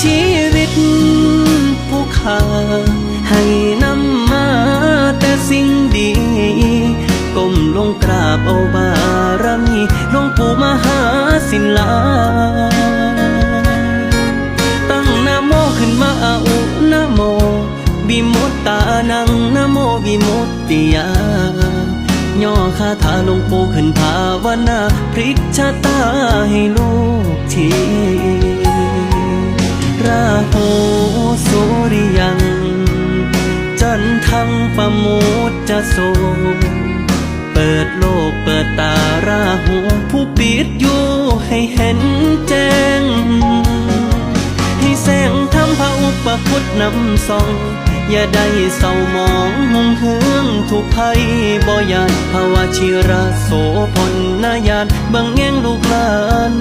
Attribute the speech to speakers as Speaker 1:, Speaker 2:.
Speaker 1: ชีวิตผู้ขาให้นำมาแต่สิ่งดี ก้มลงกราบเอาบารมีหลวงปู่มหาศิลา ตั้งนะโมขึ้นมาอาอุนะโมวิมุตตานังนะโมวิมุตติยา ย่อคาถาหลวงปู่ขึ้นภาวนาพลิกชะตาให้ลูกที ราหูสุริยัง จันทังประมุตจะโสเปิดโลกเปิดตาราหูผู้ปิดอยู่ให้เห็นแจ้ง ให้แสงทำพระอุปคุตนำส่อง อย่าได้เศร้ามองหุงเฮืองทุกภัยบ่ยานภาวะชิระโสพลนายานบังแง่งลูกหลาน